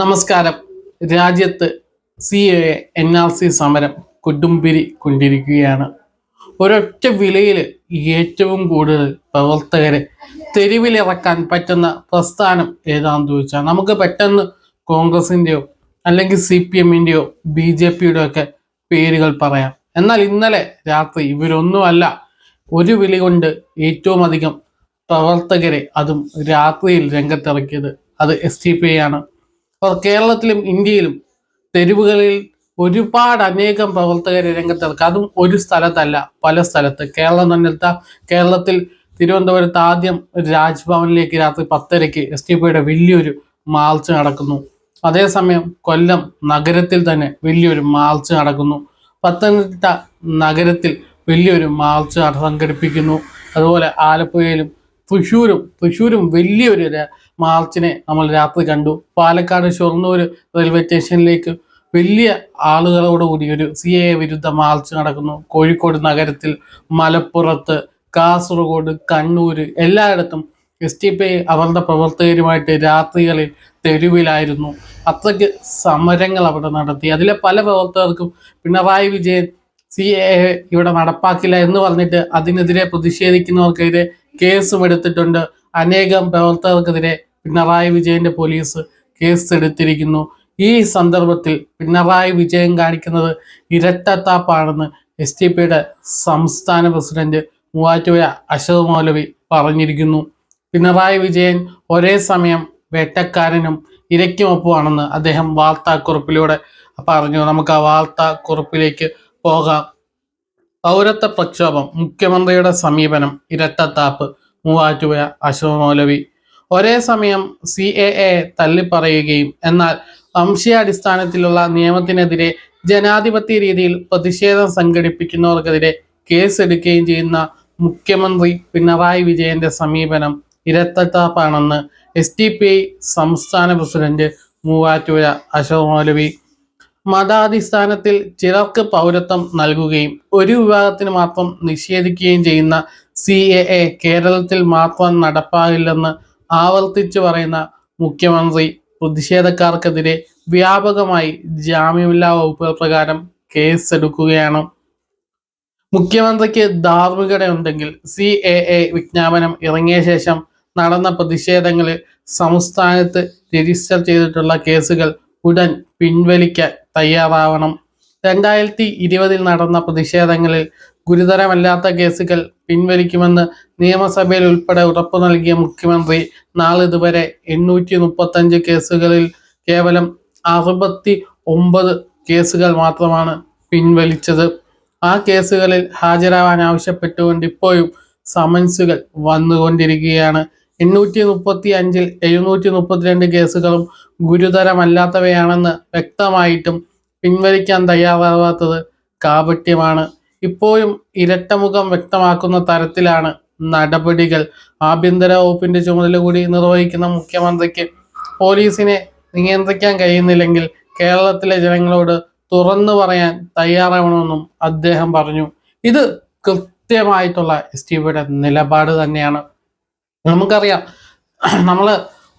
നമസ്കാരം. രാജ്യത്ത് C A N R C സമരം കൊടുമ്പിരി കൊണ്ടിരിക്കുകയാണ്. ഒരൊറ്റ വിലയിൽ ഏറ്റവും കൂടുതൽ പ്രവർത്തകരെ തെരുവിലിറക്കാൻ പറ്റുന്ന പ്രസ്ഥാനം ഏതാണെന്ന് ചോദിച്ചാൽ നമുക്ക് പെട്ടെന്ന് കോൺഗ്രസിന്റെയോ അല്ലെങ്കിൽ സി പി എമ്മിന്റെയോ ബി ജെ പിയുടെ ഒക്കെ പേരുകൾ പറയാം. എന്നാൽ ഇന്നലെ രാത്രി ഇവരൊന്നുമല്ല ഒരു വിളി കൊണ്ട് ഏറ്റവും അധികം പ്രവർത്തകരെ അതും രാത്രിയിൽ രംഗത്തിറക്കിയത്. അത് എസ് ടി പി ആണ്. കേരളത്തിലും ഇന്ത്യയിലും തെരുവുകളിൽ ഒരുപാട് അനേകം പ്രവർത്തകർ രംഗത്തിറക്കുക അതും ഒരു സ്ഥലത്തല്ല പല സ്ഥലത്ത്. കേരളം തന്നെ കേരളത്തിൽ തിരുവനന്തപുരത്ത് ആദ്യം രാജ്ഭവനിലേക്ക് രാത്രി പത്തരയ്ക്ക് എസ് ടി പിയുടെ വലിയൊരു മാർച്ച് നടക്കുന്നു. അതേസമയം കൊല്ലം നഗരത്തിൽ തന്നെ വലിയൊരു മാർച്ച് നടക്കുന്നു. പത്തനംതിട്ട നഗരത്തിൽ വലിയൊരു മാർച്ച് സംഘടിപ്പിക്കുന്നു. അതുപോലെ ആലപ്പുഴയിലും തൃശ്ശൂരും തൃശ്ശൂരും വലിയൊരു മാർച്ചിനെ നമ്മൾ രാത്രി കണ്ടു. പാലക്കാട് ഷൊർണൂർ റെയിൽവേ സ്റ്റേഷനിലേക്ക് വലിയ ആളുകളോട് കൂടി ഒരു സി എ വിരുദ്ധ മാർച്ച് നടക്കുന്നു. കോഴിക്കോട് നഗരത്തിൽ മലപ്പുറത്ത് കാസർഗോഡ് കണ്ണൂർ എല്ലായിടത്തും എസ് ടി പി അവരുടെ പ്രവർത്തകരുമായിട്ട് രാത്രികളിൽ തെരുവിലായിരുന്നു. അത്രയ്ക്ക് സമരങ്ങൾ അവിടെ നടത്തി. അതിലെ പല പ്രവർത്തകർക്കും പിണറായി വിജയൻ സി എ ഇവിടെ നടപ്പാക്കില്ല എന്ന് പറഞ്ഞിട്ട് അതിനെതിരെ പ്രതിഷേധിക്കുന്നവർക്കെതിരെ കേസും എടുത്തിട്ടുണ്ട് അനേകം പ്രവർത്തകർക്കെതിരെ പിണറായി വിജയന്റെ പോലീസ് കേസ് എടുത്തിരിക്കുന്നു ഈ സന്ദർഭത്തിൽ പിണറായി വിജയൻ കാണിക്കുന്നത് ഇരട്ടത്താപ്പാണെന്ന് എസ് ടി പിയുടെ സംസ്ഥാന പ്രസിഡന്റ് മൂവാറ്റുപുഴ അശോക് മൗലവി പറഞ്ഞിരിക്കുന്നു. പിണറായി വിജയൻ ഒരേ സമയം വേട്ടക്കാരനും ഇരയ്ക്കുമൊപ്പമാണെന്ന് അദ്ദേഹം വാർത്താക്കുറിപ്പിലൂടെ പറഞ്ഞു. നമുക്ക് ആ വാർത്താക്കുറിപ്പിലേക്ക് പോകാം. പൗരത്വ പ്രക്ഷോഭം മുഖ്യമന്ത്രിയുടെ സമീപനം ഇരട്ടത്താപ്പ് മൂവാറ്റുപുഴ അശോക് മൗലവി. ഒരേ സമയം സി എ എ തള്ളിപ്പറയുകയും എന്നാൽ വംശീയാടിസ്ഥാനത്തിലുള്ള നിയമത്തിനെതിരെ ജനാധിപത്യ രീതിയിൽ പ്രതിഷേധം സംഘടിപ്പിക്കുന്നവർക്കെതിരെ കേസെടുക്കുകയും ചെയ്യുന്ന മുഖ്യമന്ത്രി പിണറായി വിജയന്റെ സമീപനം ഇരട്ടത്താപ്പാണെന്ന് എസ് ടി പി ഐ സംസ്ഥാന പ്രസിഡന്റ് മൂവാറ്റുപുഴ അശോക് മൗലവി മതാടിസ്ഥാനത്തിൽ ചിലർക്ക് പൗരത്വം നൽകുകയും ഒരു വിഭാഗത്തിന് മാത്രം നിഷേധിക്കുകയും ചെയ്യുന്ന സി എ എ കേരളത്തിൽ മാത്രം നടപ്പാകില്ലെന്ന് ആവർത്തിച്ചു പറയുന്ന മുഖ്യമന്ത്രി പ്രതിഷേധക്കാർക്കെതിരെ വ്യാപകമായി ജാമ്യമില്ലാ വകുപ്പുകൾ പ്രകാരം കേസെടുക്കുകയാണ്. മുഖ്യമന്ത്രിക്ക് ധാർമ്മികതയുണ്ടെങ്കിൽ സി എ എ വിജ്ഞാപനം ഇറങ്ങിയ ശേഷം നടന്ന പ്രതിഷേധങ്ങളിൽ സംസ്ഥാനത്ത് രജിസ്റ്റർ ചെയ്തിട്ടുള്ള കേസുകൾ ഉടൻ പിൻവലിക്കാൻ തയ്യാറാവണം. രണ്ടായിരത്തി ഇരുപതിൽ നടന്ന പ്രതിഷേധങ്ങളിൽ ഗുരുതരമല്ലാത്ത കേസുകൾ പിൻവലിക്കുമെന്ന് നിയമസഭയിൽ ഉൾപ്പെടെ ഉറപ്പു നൽകിയ മുഖ്യമന്ത്രി നാളിതുവരെ എണ്ണൂറ്റി മുപ്പത്തഞ്ച് കേസുകളിൽ കേവലം അറുപത്തി ഒമ്പത് കേസുകൾ മാത്രമാണ് പിൻവലിച്ചത്. ആ കേസുകളിൽ ഹാജരാവാൻ ആവശ്യപ്പെട്ടുകൊണ്ട് ഇപ്പോഴും സമൻസുകൾ വന്നുകൊണ്ടിരിക്കുകയാണ്. എണ്ണൂറ്റി മുപ്പത്തി അഞ്ചിൽ എഴുന്നൂറ്റി മുപ്പത്തിരണ്ട് കേസുകളും ഗുരുതരമല്ലാത്തവയാണെന്ന് വ്യക്തമായിട്ടും പിൻവലിക്കാൻ തയ്യാറാവാത്തത് കാപട്യമാണ്. ഇപ്പോഴും ഇരട്ടമുഖം വ്യക്തമാക്കുന്ന തരത്തിലാണ് നടപടികൾ. ആഭ്യന്തര വകുപ്പിന്റെ ചുമതല കൂടി നിർവഹിക്കുന്ന മുഖ്യമന്ത്രിക്ക് പോലീസിനെ നിയന്ത്രിക്കാൻ കഴിയുന്നില്ലെങ്കിൽ കേരളത്തിലെ ജനങ്ങളോട് തുറന്നു പറയാൻ തയ്യാറാവണമെന്നും അദ്ദേഹം പറഞ്ഞു. ഇത് കൃത്യമായിട്ടുള്ള എസ് ടി നിലപാട് തന്നെയാണ്. നമുക്കറിയാം. നമ്മൾ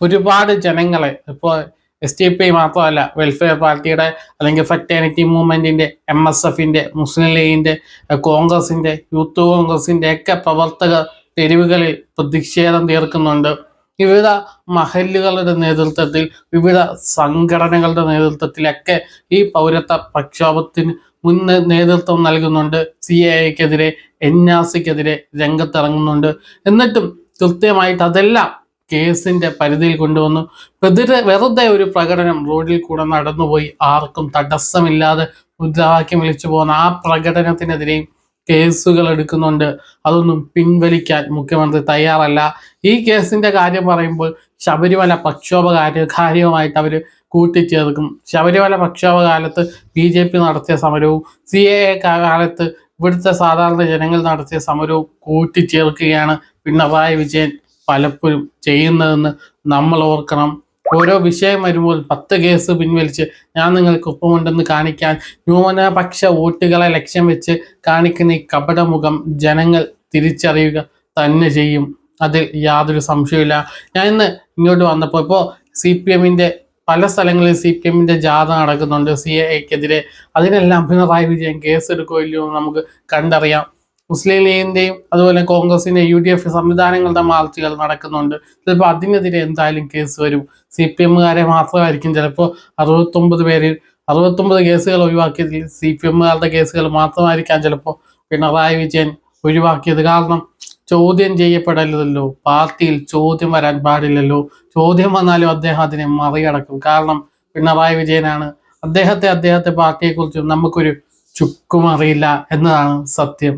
ഒരുപാട് ജനങ്ങളെ ഇപ്പോൾ എസ് ടി പി മാത്രമല്ല വെൽഫെയർ പാർട്ടിയുടെ അല്ലെങ്കിൽ ഫെറ്റേണിറ്റി മൂവ്മെന്റിന്റെ എം എസ് എഫിന്റെ മുസ്ലിം ലീഗിന്റെ കോൺഗ്രസിന്റെ യൂത്ത് കോൺഗ്രസിന്റെ ഒക്കെ പ്രവർത്തകർ തെരുവുകളിൽ പ്രതിഷേധം തീർക്കുന്നുണ്ട്. വിവിധ മഹല്ലുകളുടെ നേതൃത്വത്തിൽ വിവിധ സംഘടനകളുടെ നേതൃത്വത്തിലൊക്കെ ഈ പൗരത്വ പ്രക്ഷോഭത്തിന് മുൻ നേതൃത്വം നൽകുന്നുണ്ട്. സി എ ഐക്കെതിരെ എൻ ആർ സിക്കെതിരെ രംഗത്തിറങ്ങുന്നുണ്ട്. എന്നിട്ടും കൃത്യമായിട്ട് അതെല്ലാം കേസിന്റെ പരിധിയിൽ കൊണ്ടുവന്നു. വെറുതെ വെറുതെ ഒരു പ്രകടനം റോഡിൽ കൂടെ നടന്നുപോയി. ആർക്കും തടസ്സമില്ലാതെ മുദ്രാവാക്യം വിളിച്ചു പോകുന്ന ആ പ്രകടനത്തിനെതിരെയും കേസുകൾ എടുക്കുന്നുണ്ട്. അതൊന്നും പിൻവലിക്കാൻ മുഖ്യമന്ത്രി തയ്യാറല്ല. ഈ കേസിന്റെ കാര്യം പറയുമ്പോൾ ശബരിമല പ്രക്ഷോഭ കാര്യ കാര്യവുമായിട്ട് അവർ കൂട്ടിച്ചേർക്കും. ശബരിമല പ്രക്ഷോഭ കാലത്ത് ബി ജെ പി നടത്തിയ സമരവും സി എ കാലത്ത് ഇവിടുത്തെ സാധാരണ ജനങ്ങൾ നടത്തിയ സമരവും കൂട്ടിച്ചേർക്കുകയാണ് പിണറായി വിജയൻ പലപ്പോഴും ചെയ്യുന്നതെന്ന് നമ്മൾ ഓർക്കണം. ഓരോ വിഷയം വരുമ്പോൾ പത്ത് കേസ് പിൻവലിച്ച് ഞാൻ നിങ്ങൾക്ക് ഒപ്പമുണ്ടെന്ന് കാണിക്കാൻ ന്യൂനപക്ഷ വോട്ടുകളെ ലക്ഷ്യം വെച്ച് കാണിക്കുന്ന ഈ കപടമുഖം ജനങ്ങൾ തിരിച്ചറിയുക തന്നെ ചെയ്യും. അതിൽ യാതൊരു സംശയമില്ല ഞാൻ ഇന്ന് ഇങ്ങോട്ട് വന്നപ്പോൾ ഇപ്പോൾ സി പി എമ്മിന്റെ പല സ്ഥലങ്ങളിൽ സി പി എമ്മിന്റെ ജാഥ നടക്കുന്നുണ്ട്. സി എക്കെതിരെ. അതിനെല്ലാം പിണറായി വിജയൻ കേസെടുക്കുമല്ലോ നമുക്ക് കണ്ടറിയാം. മുസ്ലിം ലീഗിന്റെയും അതുപോലെ കോൺഗ്രസിന്റെ യു ഡി എഫ് സംവിധാനങ്ങളുടെ മാർച്ചുകൾ നടക്കുന്നുണ്ട്. ചിലപ്പോൾ അതിനെതിരെ എന്തായാലും കേസ് വരും. സി പി എമ്മുകാരെ മാത്രമായിരിക്കും ചിലപ്പോൾ അറുപത്തൊമ്പത് പേരിൽ അറുപത്തൊമ്പത് കേസുകൾ ഒഴിവാക്കിയതിൽ സി പി എമ്മുകാരുടെ കേസുകൾ മാത്രമായിരിക്കാം ചിലപ്പോൾ പിണറായി വിജയൻ ഒഴിവാക്കിയത്. കാരണം ചോദ്യം ചെയ്യപ്പെടരുതല്ലോ. പാർട്ടിയിൽ ചോദ്യം വരാൻ പാടില്ലല്ലോ. ചോദ്യം വന്നാലും അദ്ദേഹം അതിനെ മറികടക്കും. കാരണം പിണറായി വിജയനാണ്. അദ്ദേഹത്തെ അദ്ദേഹത്തെ പാർട്ടിയെക്കുറിച്ചും നമുക്കൊരു ചുക്കും അറിയില്ല എന്നതാണ് സത്യം.